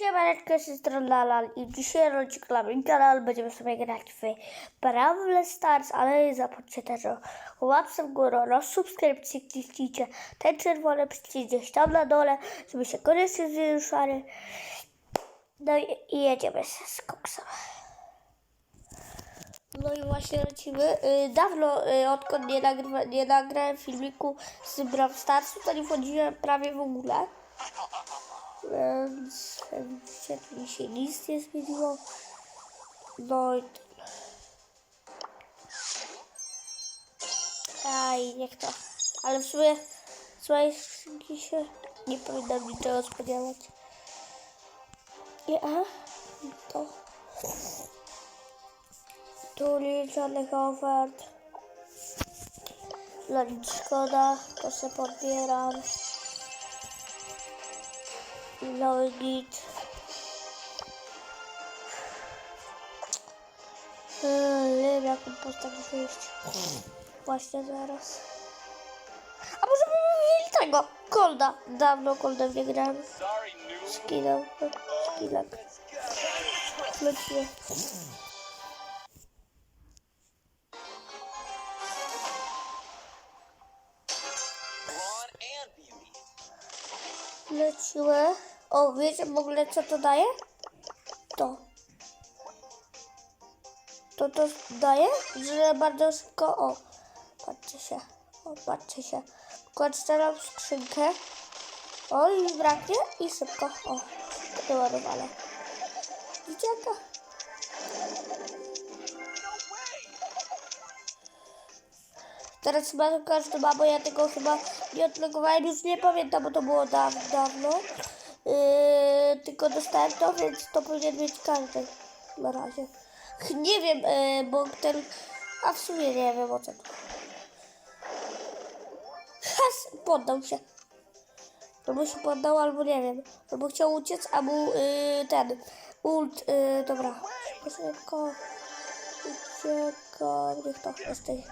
Siemaneczko, z tej strony Lalal i dzisiaj rodzik na mój kanał będziemy sobie grać w Bravle Stars, ale zapomnijcie też o łapce w górę oraz subskrypcji, kliknijcie ten czerwony przycisk gdzieś tam na dole, żeby się koniecznie zwiększali. No i, jedziemy z, koksem. No i właśnie lecimy. Y, Dawno, y, odkąd nie, nagrywa, nie nagrałem filmiku z Brawl Starsu, to nie wchodziłem prawie w ogóle. Więc jak widzicie, tu się nic nie zmieniło. No i. Aj, niech to. Ale w sumie z mojej się nie powinnam niczego spodziewać. Nie, aha, to. Tu żadnych ofert. Dla nic szkoda, to se podbieram. I git. Eee, Nie wiem jaką postać wyjść. Właśnie zaraz. A może byśmy wzięli tego? Kolda. Dawno Koldem nie grałem. Skinem. Skilek. Lecimy. O, wiecie w ogóle co to daje? To. To to daje, że bardzo szybko, o, patrzcie się, o, patrzcie się. Kładźcie nam skrzynkę. O, i braknie i szybko, o, doładowane. Widzicie to? Teraz chyba każdy ma, bo ja tego chyba nie odlegowałem, już nie pamiętam, bo to było dawno. dawno. Yy, tylko dostałem to, więc to powinien mieć każdy na razie. Nie wiem, yy, bo ten... A w sumie nie wiem o co tu. Has, poddał się. Albo się poddał, albo nie wiem. Albo chciał uciec, a yy, ten... Ult, yy, dobra. Szybko. Uciekam, niech to jesteś.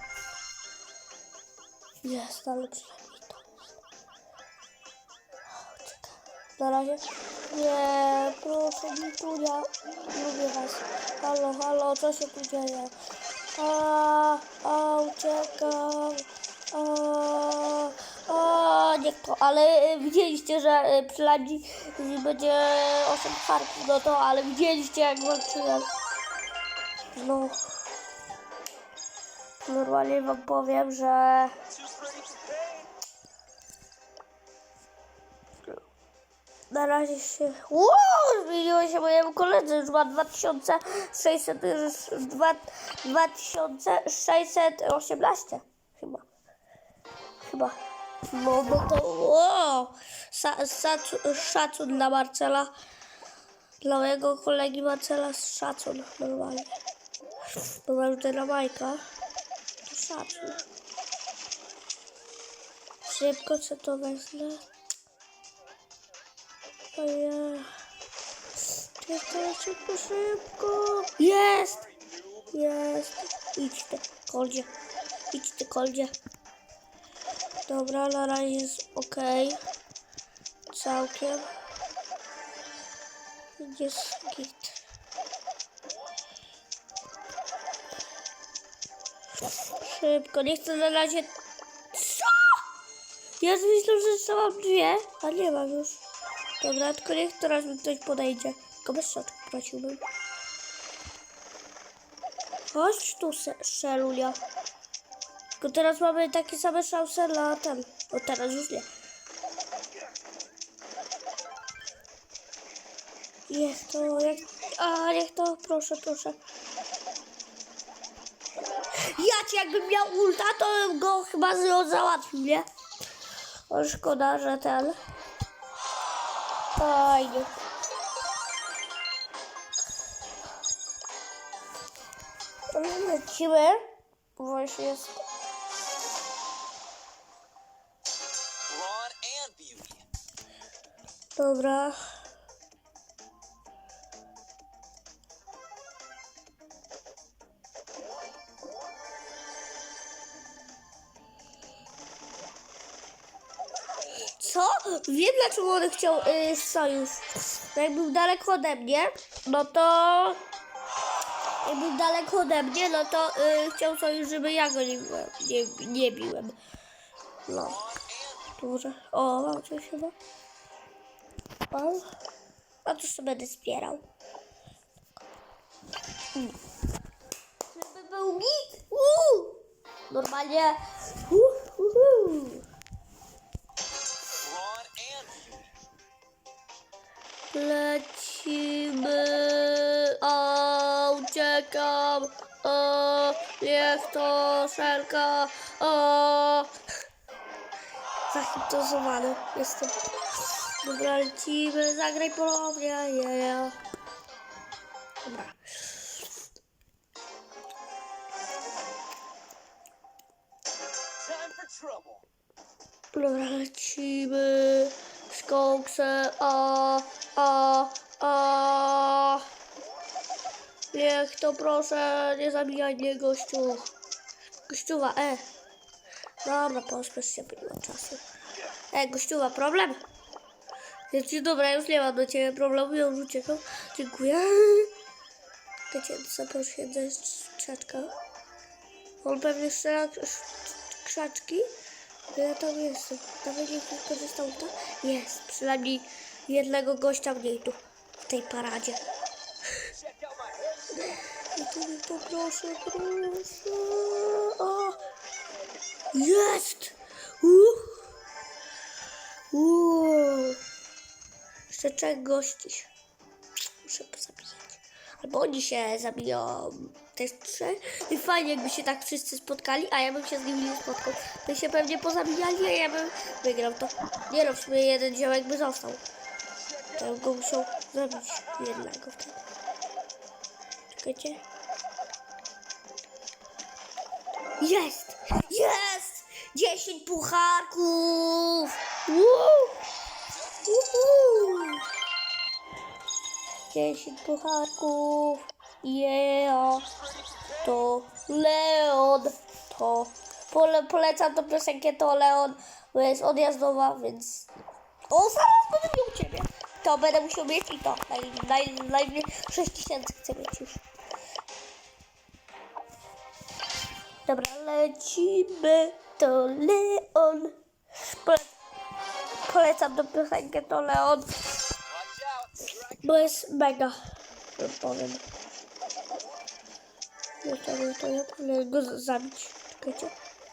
Jest, ale przynajmniej Na razie. Nie, proszę, nie tunia. Lubię was. Halo, halo, co się tu dzieje? A, a, uciekam. A, a, niech to, ale e, widzieliście, że e, przynajmniej e, będzie 8 harków, no to, ale widzieliście jak walczyłem. No. Normalnie wam powiem, że na razie się... Wow! Zmieniło się mojemu koledze, już ma 2600... już dwa- 2618 chyba. Chyba. No, no to... Wow! Sa, sacu- szacun dla Marcela. Dla mojego kolegi Marcela szacun normalnie. Bo mam tutaj na Majka. To szacun. Szybko co to wezmę. Ojej. Jest to szybko, szybko. Jest! Jest. Idź ty, koldzie. Idź ty, koldzie. Dobra, razie jest ok. Całkiem. Jest git. Szybko, nie chcę na razie... Co? Ja myślę, że jeszcze mam dwie, a nie mam już. Dobra, tylko niech teraz mi ktoś podejdzie. Tylko bez szatku prosiłbym. Chodź tu, szelulia. Tylko teraz mamy takie same szanse na ten. O, teraz już nie. Jest to, jak... A, niech to, proszę, proszę. Ja ci jakbym miał ulta, to go chyba załatwił, nie? O, szkoda, że ten... Fajnie. Lecimy. Właśnie jest. Ron Co? Wiem dlaczego on chciał y, sojusz? No jak był daleko ode mnie, no to... Jak był daleko ode mnie, no to y, chciał sojusz, żeby ja go nie, biłem- nie, nie biłem. No. Dobrze. O, mam coś chyba. O. A to sobie będę wspierał. Hmm. Żeby był git. Uuu. Normalnie. Uh, Lecimy. O, uciekam. O, niech to szelka. O. Zahipnotyzowany jestem. Dobra, lecimy. Zagraj ponownie. Yeah. A, a, a. Niech to proszę, nie zabijaj mnie, gościu. Gościuwa, e. Dobra, pośpiesz się, nie mam czasu. E, gościuwa, problem? Dzieci, dobra, już nie mam do ciebie problemu, ja już uciekam. Dziękuję. Co posiedzę krzaczka. On pewnie strzela krz- krzaczki. Ja tam jestem. Nawet nie korzystał to? Jest. Przynajmniej jednego gościa mniej tu. W tej paradzie. Poproszę, proszę. O! Jest! Uh! Jeszcze trzech gości. Muszę pozabijać. Albo oni się zabiją. Też trzech. I fajnie, jakby się tak wszyscy spotkali, a ja bym się z nimi nie spotkał. By się pewnie pozabijali, a ja bym wygrał to. Nie no, w sumie jeden ziomek by został. To go jednego wtedy. Czekajcie. Jest! Jest! 10 pucharków! Woo! Uhu! 10 pucharków! Yeah! To Leon! To pole, polecam tą piosenkę, to Leon, bo jest odjazdowa, więc... O, zaraz będę miał! To będę musiał mieć i to. Naj, naj, naj, 6 tysięcy chcę mieć już. Dobra, lecimy. To Leon. Pole, polecam tą piosenkę, to Leon. Bo jest mega. że Powiem. Jeszcze nie to ja powinien go zabić. Czekajcie.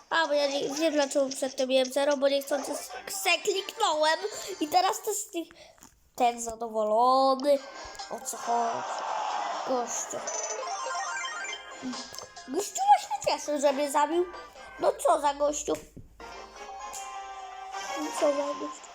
A, bo ja nie, nie wiem dlaczego przedtem miałem zero, bo niechcący se kliknąłem i teraz to z tych... Ten zadowolony. O co chodzi? Gościu. Gościu właśnie cieszy, że mnie zabił. No co za gościu? No co za gościu?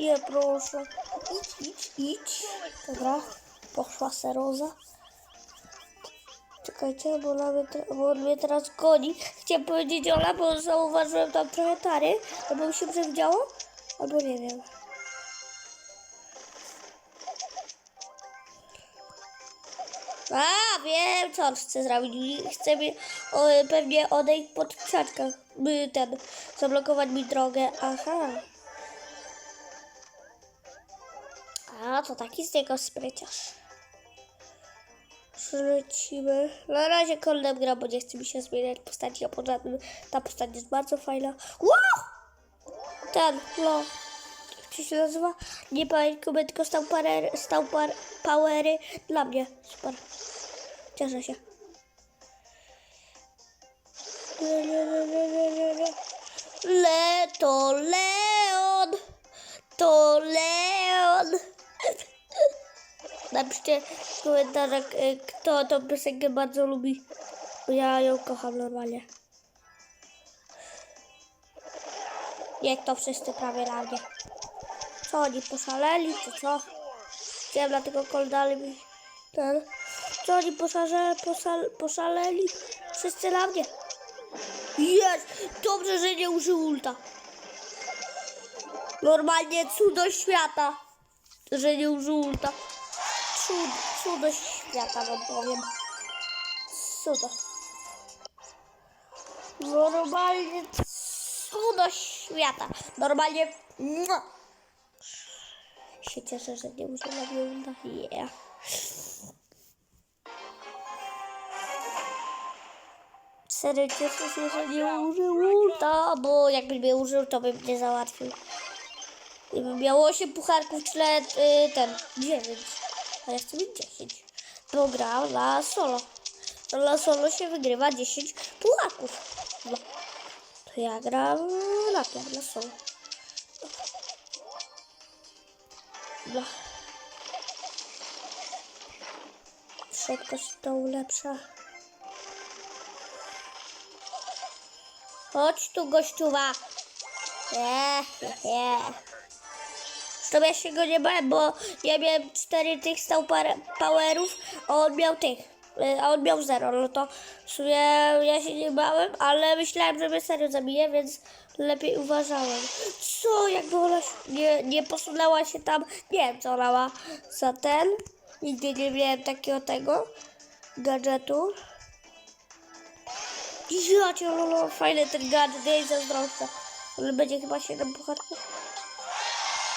Nie, proszę. Idź, idź, idź. Dobra, poszła seroza. Czekajcie, bo, ona mnie, bo on mnie teraz goni. Chciałem powiedzieć Ola, bo zauważyłem tam trochę tary. Albo mi się przewidziało, albo nie wiem. A, wiem, co on chce zrobić. Chce mi o, pewnie odejść pod krzaczkach. Ten, zablokować mi drogę. Aha. A, to taki z niego spryciarz. Lecimy. Na razie kolnem gra, bo nie chce mi się zmieniać postaci, a poza tym ta postać jest bardzo fajna. Wow! Ten, no. To się nazywa? Nie pamiętam, tylko stał, parę, stał par, powery dla mnie. Super. Cieszę się. Napiszcie w komentarzach, e, kto tą piosenkę bardzo lubi. Ja ją kocham normalnie. Jak to wszyscy prawie na. Co oni poszaleli, czy co? Chciałem dlatego koldali mi ten. Co oni poszale, poszal, poszaleli? Wszyscy na mnie. Jest! Dobrze, że nie użył ulta. Normalnie cudo świata, że nie użył ulta. Cud, cudo świata. wam powiem. Cudo. Normalnie cudo świata. Normalnie... mua. Się cieszę, że nie ją na yeah. Serio cieszę się, że nie użył ulta, bo jakby mnie użył, to bym nie załatwił. Gdybym miał 8 pucharków, nawet, y, ten 9. A ja chcę mieć 10. Bo grał na solo. Na solo się wygrywa 10 pucharków. No. To ja gram na tym, na solo. No. Szybkość to ulepsza. Chodź tu, gościuwa. Nie, nie. Zresztą ja się go nie bałem, bo ja miałem cztery tych stał powerów, a on miał tych. y, A on miał zero, no to w sumie ja się nie bałem, ale myślałem, że mnie serio zabije, więc lepiej uważałem. Co, jakby ona nie, nie posunęła się tam, nie wiem co ona ma za ten. Nigdy nie miałem takiego tego gadżetu. Ja cię, lolo, fajny ten gadżet, ja jej zazdroszczę. Ale będzie chyba 7 pucharków.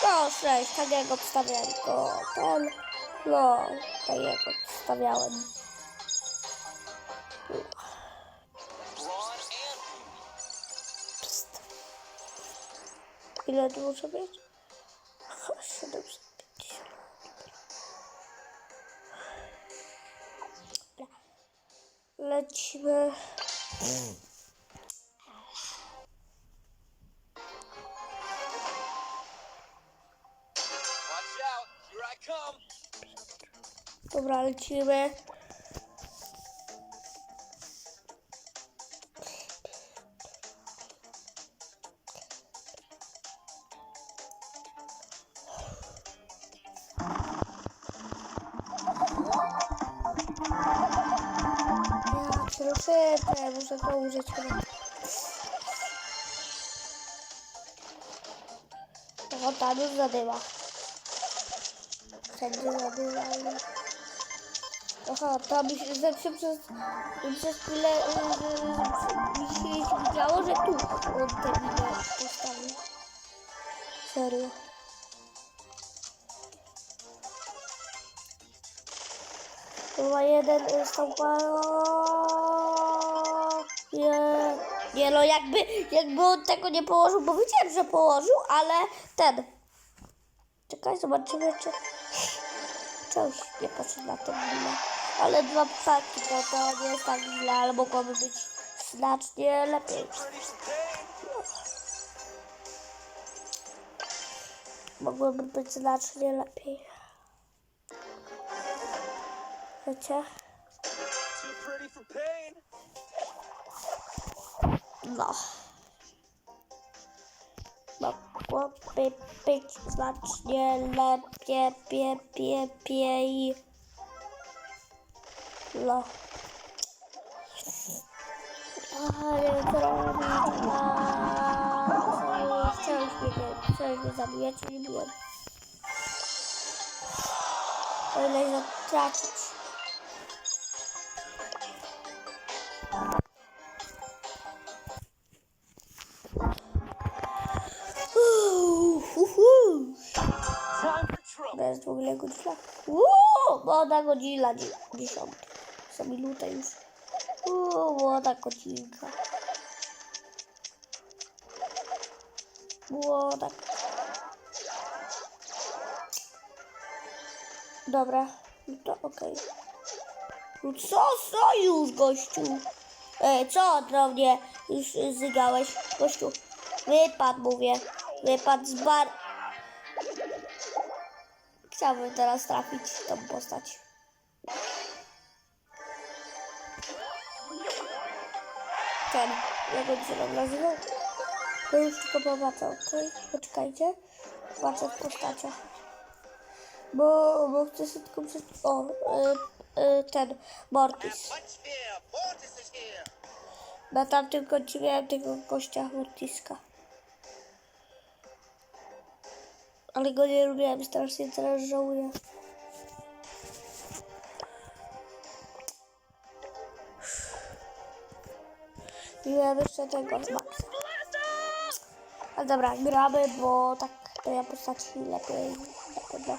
No, 6, tak jak obstawiałem go. Ten, no, tak jak obstawiałem. Pst. Ile muszę? Aha, 750. Dobra. Lecimy. Dobra, lecimy. Szybko, muszę to użyć chyba. O, tam już zadyma. Wszędzie zadyma. Aha, to mi się zawsze przez, przez chwilę yy, mi się widziało, że tu on te wideo postawił. Serio. Chyba jeden y, stąpa... Nie, nie no jakby, jakby on tego nie położył, bo wiedziałem, że położył, ale ten... Czekaj, zobaczymy, czy... Coś nie poszedł na to źle. Ale dwa ptaki to, to nie jest tak źle, ale mogłoby być znacznie lepiej. Mogłoby być znacznie lepiej. Wiecie? No. Mogłoby być znacznie lepiej, pie, pie, piej. No. Ale co robić? A, Chciałeś mnie, zabijać, nie byłem. O ile zatracić. Jest w ogóle godzina. Uuu, młoda godzina dzie- dziesiąta. Za już. Uuu, młoda godzinka. Młoda. Dobra, no to okej. No co, co już, gościu? Ej, co do już zygałeś, gościu? Wypad, mówię. Wypad z bar... Chciałbym teraz trafić tą postać. Ten, jak on się tam nazywa? To już tylko popatrzę, okej? Poczekajcie. Patrzę w postaciach. Bo, bo chcę sobie tylko przed... O, y, y, ten, Mortis. Na tamtym końcu miałem tego gościa Mortiska. Ale go nie lubiłem strasznie, teraz żałuję. Miałem jeszcze tego z Maxa. Ale dobra, gramy, bo tak to ja postaci lepiej nie będę.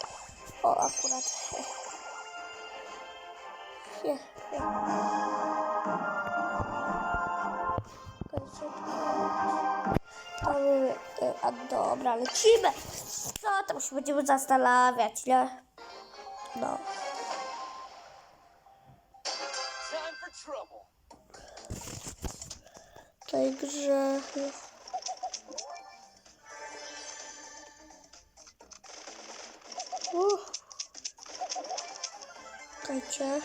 O, akurat. Nie. A, dobra, lecimy. Co tam się będziemy zastanawiać, nie? No. Tej grze. Czekajcie.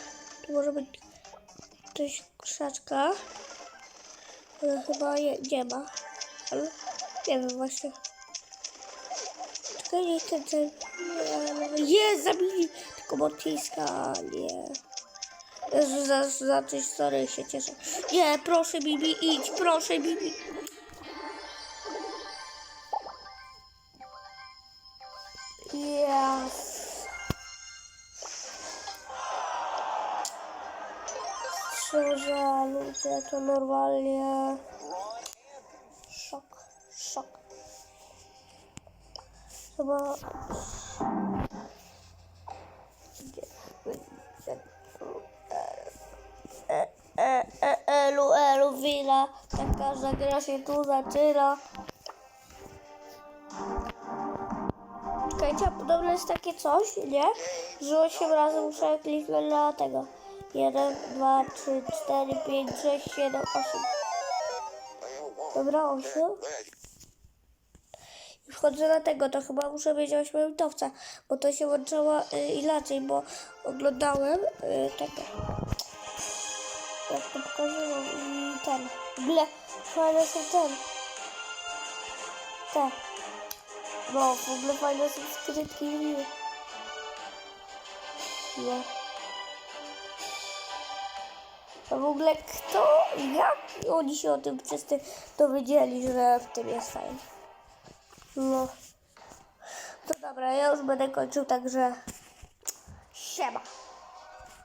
Tu może być coś krzaczka. Ale chyba je, nie ma. Ale nie wiem właśnie. Czekaj, nie ten. Jest, zabili! Tylko Mortiska, nie. Jezu, za, za coś sorry się cieszę. Nie, proszę Bibi, idź, proszę Bibi. Yes. Szczerze, ludzie, to normalnie szok, szok. Chyba... wina. Tak każda gra się tu zaczyna. Czekajcie, a podobno jest takie coś, nie? Że 8 razy muszę kliknąć na tego. 1, 2, 3, 4, 5, 6, 7, 8. Dobra, 8. I wchodzę na tego, to chyba muszę mieć 8 minutowca, bo to się łączyło y, inaczej, bo oglądałem y, tego. Jak to. W ogóle fajne są ten. Te. No, w ogóle fajne są skrytki. A w ogóle kto, jak oni się o tym wszyscy dowiedzieli, że w tym jest fajnie. No. To dobra, ja już będę kończył, także siema.